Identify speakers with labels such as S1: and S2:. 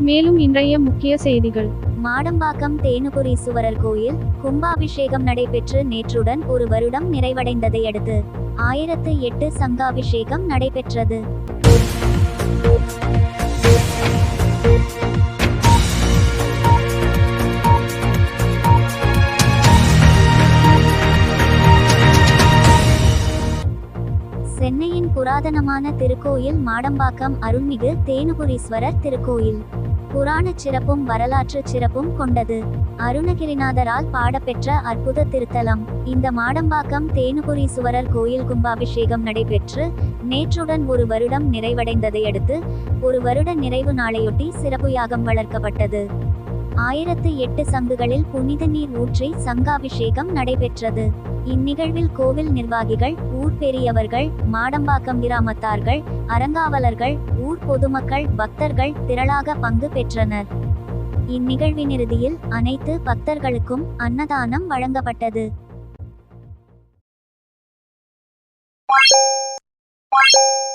S1: மேலும் இன்றைய முக்கிய செய்திகள்.
S2: மாடம்பாக்கம் தேனுபுரீசுவரர் கோயில் கும்பாபிஷேகம் நடைபெற்று நேற்றுடன் ஒரு வருடம் நிறைவடைந்ததை அடுத்து ஆயிரத்து எட்டு சங்காபிஷேகம் நடைபெற்றது. சென்னையின் புராதனமான திருக்கோயில் மாடம்பாக்கம் அருள்மிகு தேனுபுரீஸ்வரர் திருக்கோயில். புராணச் சிறப்பும் வரலாற்றுச் சிறப்பும் கொண்டது. அருணகிரிநாதரால் பாடப்பெற்ற அற்புத திருத்தலம். இந்த மாடம்பாக்கம் தேனுபுரீசுவரர் கோயில் கும்பாபிஷேகம் நடைபெற்று நேற்றுடன் ஒரு வருடம் நிறைவடைந்ததை அடுத்து ஒரு வருட நிறைவு நாளையொட்டி சிறப்பு யாகம் வளர்க்கப்பட்டது. ஆயிரத்து எட்டு சங்குகளில் புனித நீர் ஊற்றி சங்காபிஷேகம் நடைபெற்றது இந்நிகழ்வில் கோவில் நிர்வாகிகள் ஊர் பெரியவர்கள் மாடம்பாக்கம் கிராமத்தார்கள் அறங்காவலர்கள் ஊர் பொதுமக்கள் பக்தர்கள் திரளாக பங்கு பெற்றனர் இந்நிகழ்வின் இறுதியில் அனைத்து பக்தர்களுக்கும் அன்னதானம் வழங்கப்பட்டது
S3: Thank you.